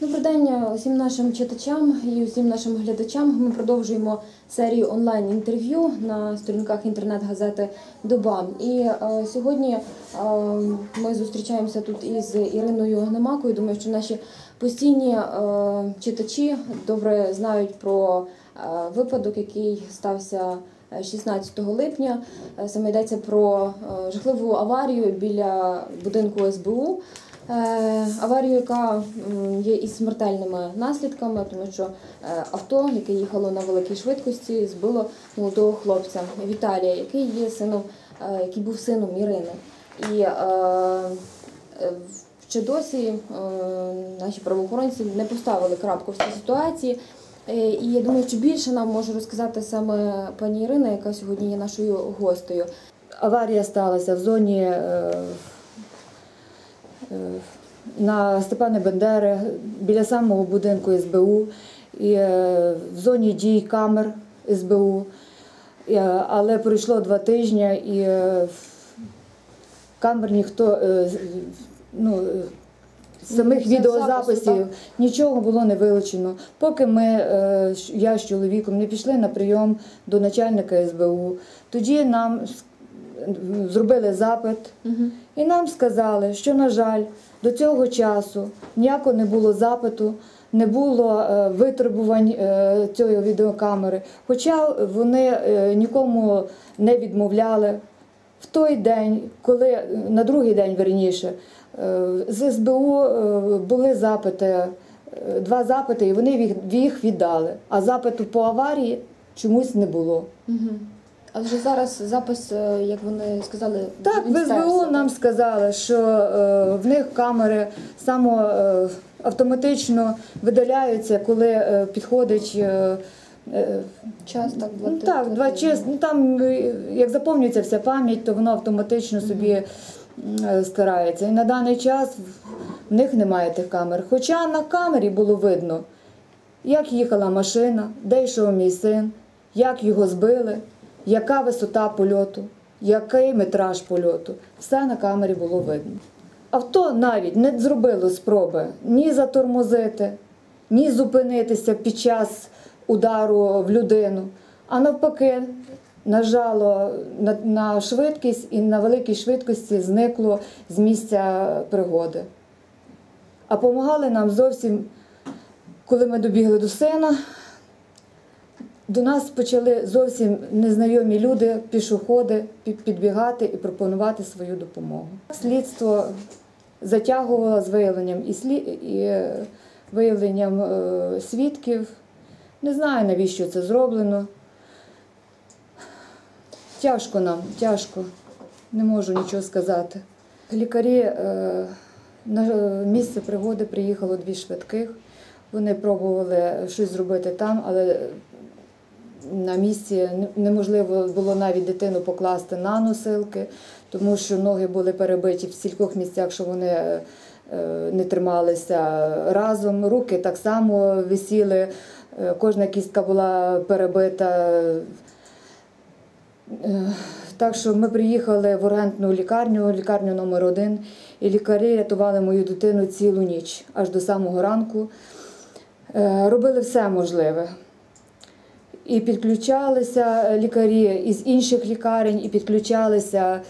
Добрий день усім нашим читачам і усім нашим глядачам. Ми продовжуємо серію онлайн-інтерв'ю на сторінках інтернет-газети Доба. І е, сьогодні е, ми зустрічаємося тут із Іриною Гнамакою. Думаю, що наші постійні е, читачі добре знають про е, випадок, який стався. е, 16 липня Е, саме йдеться про е, жахливу аварію біля будинку СБУ. Е, Аварію, яка є із смертельними наслідками, тому що е, авто, яке їхало на великій швидкості, збило молодого хлопця Віталія, який є сином, е, який був сином Ірини. І ще досі наші правоохоронці не поставили крапку в цій ситуації. І я думаю, що більше нам може розказати саме пані Ірина, яка сьогодні є нашою гостею. Аварія сталася в зоні на Степана Бендери біля самого будинку СБУ і е, в зоні дій камер СБУ. Е, Але пройшло два тижні і е, камер ніхто ну, самих відеозаписів нічого було не вилучено. Поки ми, я з чоловіком, не пішли на прийом до начальника СБУ, тоді нам зробили запит Мгм. і нам сказали, що, на жаль, до цього часу ніякого не було запиту, не було е, витребувань е, цієї відеокамери. Хоча вони е, нікому не відмовляли. В той день, коли на другий день верніше, з СБУ були запити, два запити, і вони їх- віддали. А запиту по аварії чомусь не було. Мгм. А вже зараз запис, е, як вони сказали, Так, в СБУ нам сказали, що е, в них камери само е, автоматично видаляються, коли е, підходить. Е, е, час так два ну, так, два ти- ну там е, як заповнюється вся пам'ять, то воно автоматично собі старається. І на даний час в них немає тих камер. Хоча на камері було видно, як їхала машина, де йшов мій син, як його збили, яка висота польоту, який метраж польоту. Все на камері було видно. Авто навіть не зробило спроби ні затормозити, ні зупинитися під час удару в людину, а навпаки, нажало на, на швидкість і на великій швидкості зникло з місця пригоди. А допомагали нам зовсім, коли ми добігли до сина, до нас почали зовсім незнайомі люди, пішоходи, підбігати і пропонувати свою допомогу. Слідство затягувало з виявленням і, слі... і е, виявленням е, свідків. Не знаю, навіщо це зроблено. Тяжко нам, тяжко. Не можу нічого сказати. Лікарі е, на місце пригоди приїхало дві швидких. Вони пробували щось зробити там, але на місці неможливо було навіть дитину покласти на носилки, тому що ноги були перебиті в стількох місцях, що вони е, не трималися разом. Руки так само висіли, е, кожна кістка була перебита. Е, Так що ми приїхали в ургентну лікарню, лікарню номер один, і лікарі рятували мою дитину цілу ніч, аж до самого ранку. Робили все можливе. І підключалися лікарі із інших лікарень, і підключалися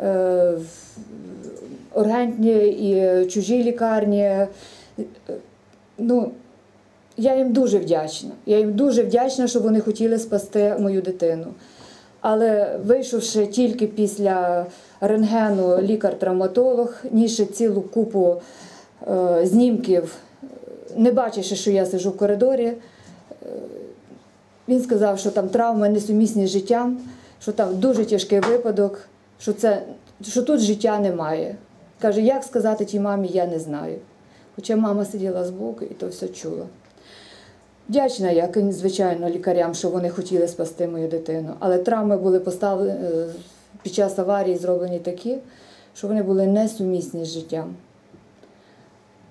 е, ургентні і чужі лікарні. Е, Ну, я їм дуже вдячна. Я їм дуже вдячна, що вони хотіли спасти мою дитину. Але вийшовши тільки після рентгену лікар-травматолог, нісши цілу купу е, знімків, не бачивши, що я сижу в коридорі, е, він сказав, що там травми несумісні з життям, що там дуже тяжкий випадок, що, це, що тут життя немає. Каже, як сказати тій мамі, я не знаю. Хоча мама сиділа збоку і то все чула. Вдячна я, звичайно, лікарям, що вони хотіли спасти мою дитину. Але травми були поставлені е, під час аварії зроблені такі, що вони були несумісні з життям.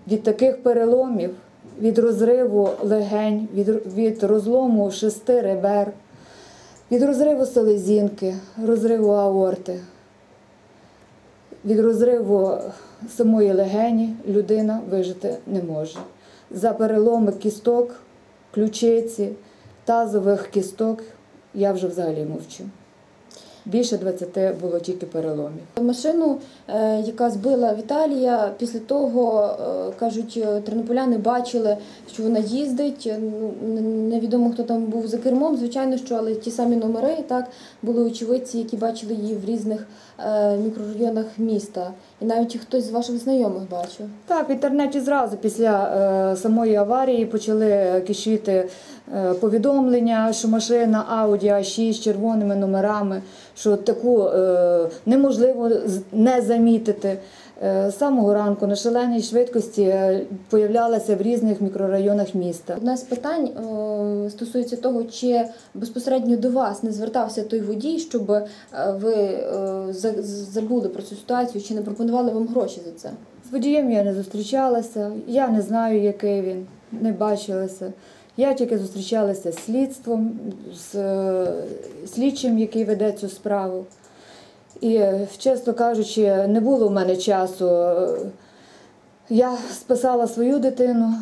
Від таких переломів, від розриву легень, від, від розлому шести ребер, від розриву селезінки, розриву аорти, від розриву самої легені людина вижити не може. За переломи кісток, ключиці, тазових кісток я вже взагалі мовчу. Більше 20 було тільки переломів. Машину, е, яка збила Віталія, після того е, кажуть, е, тернополяни бачили, що вона їздить. Ну, Невідомо хто там був за кермом, звичайно, що але ті самі номери так були очевидці, які бачили її в різних мікрорайонах міста. І навіть хтось з ваших знайомих бачив. Так, в інтернеті зразу після самої аварії почали кишіти повідомлення, що машина Audi A6 з червоними номерами, що таку е, неможливо не замітити. Е, з самого ранку на шаленій швидкості е, появлялася в різних мікрорайонах міста. Одне з питань е, стосується того, чи безпосередньо до вас не звертався той водій, щоб е, ви е, забули про цю ситуацію, чи не пропонували вам гроші за це? З водієм я не зустрічалася, я не знаю, який він, не бачилася. Я тільки зустрічалася з слідством, з е, слідчим, який веде цю справу. І, е, чесно кажучи, не було в мене часу. Я спасала свою дитину,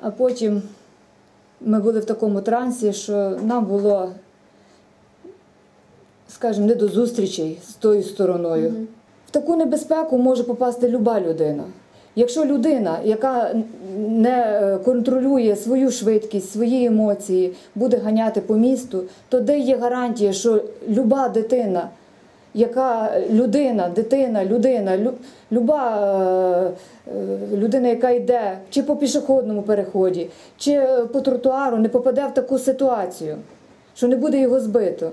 а потім ми були в такому трансі, що нам було, скажімо, не до зустрічей з тою стороною. Мгм. В таку небезпеку може попасти люба людина. Якщо людина, яка не е, контролює свою швидкість, свої емоції, буде ганяти по місту, то де є гарантія, що люба дитина, яка людина, дитина, людина, люба е, е, людина, яка йде чи по пішохідному переході, чи по тротуару, не попаде в таку ситуацію, що не буде його збито.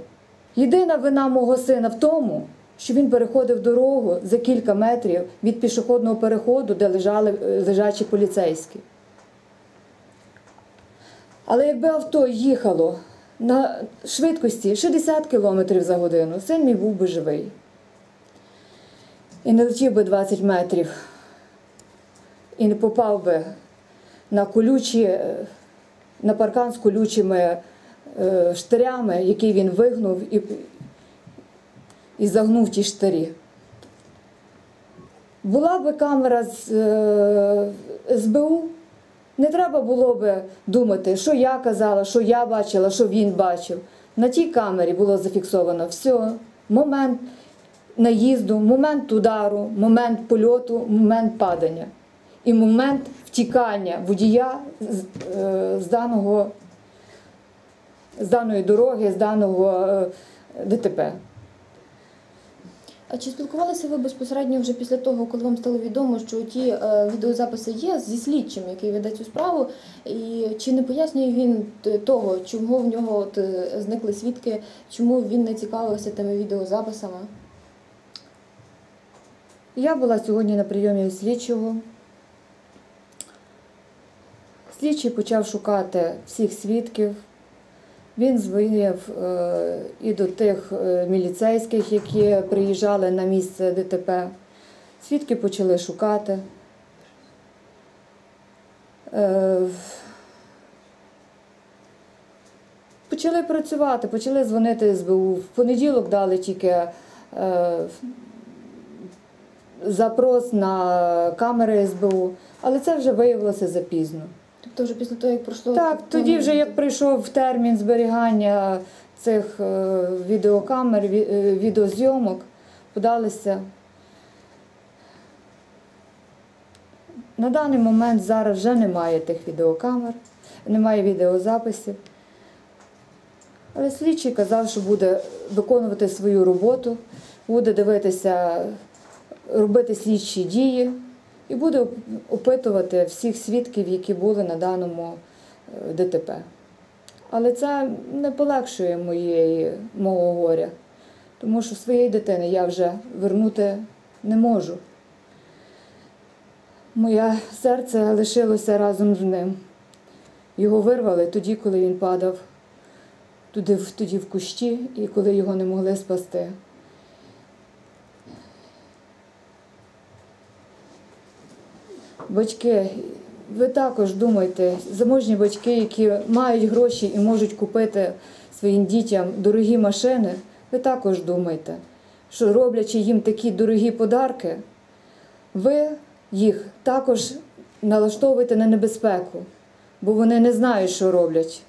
Єдина вина мого сина в тому, що він переходив дорогу за кілька метрів від пішохідного переходу, де лежали е, лежачі поліцейські. Але якби авто їхало на швидкості 60 км за годину, син мій був би живий. І не летів би 20 метрів, і не попав би на колючі, е, на паркан з колючими е, штирями, який він вигнув і, і загнув ті штирі. Була би камера з е, СБУ, не треба було би думати, що я казала, що я бачила, що він бачив. На тій камері було зафіксовано все. Момент наїзду, момент удару, момент польоту, момент падання і момент втікання водія з, е, з даного з даної дороги, з даного е, ДТП. А чи спілкувалися ви безпосередньо вже після того, коли вам стало відомо, що ті е, відеозаписи є зі слідчим, який веде цю справу, і чи не пояснює він того, чому в нього от, е, зникли свідки, чому він не цікавився тими відеозаписами? Я була сьогодні на прийомі слідчого. Слідчий почав шукати всіх свідків. Він дзвонив е, і до тих е, міліцейських, які приїжджали на місце ДТП. Свідки почали шукати. Е, Почали працювати, почали дзвонити СБУ. В понеділок дали тільки запрос на камери СБУ, але це вже виявилося запізно. Тобто вже після того, як пройшло Так, тоді вже як прийшов термін зберігання цих е, відеокамер, е, відеозйомок, подалися. На даний момент зараз вже немає тих відеокамер, немає відеозаписів. Але слідчий казав, що буде виконувати свою роботу, буде дивитися, робити слідчі дії і буде опитувати всіх свідків, які були на даному е, ДТП. Але це не полегшує моєї, мого горя, тому що своєї дитини я вже вернути не можу. Моє серце лишилося разом з ним. Його вирвали тоді, коли він падав туди, тоді в кущі, і коли його не могли спасти. Батьки, ви також думайте, заможні батьки, які мають гроші і можуть купити своїм дітям дорогі машини, ви також думайте, що роблячи їм такі дорогі подарки, ви їх також налаштовуєте на небезпеку, бо вони не знають, що роблять.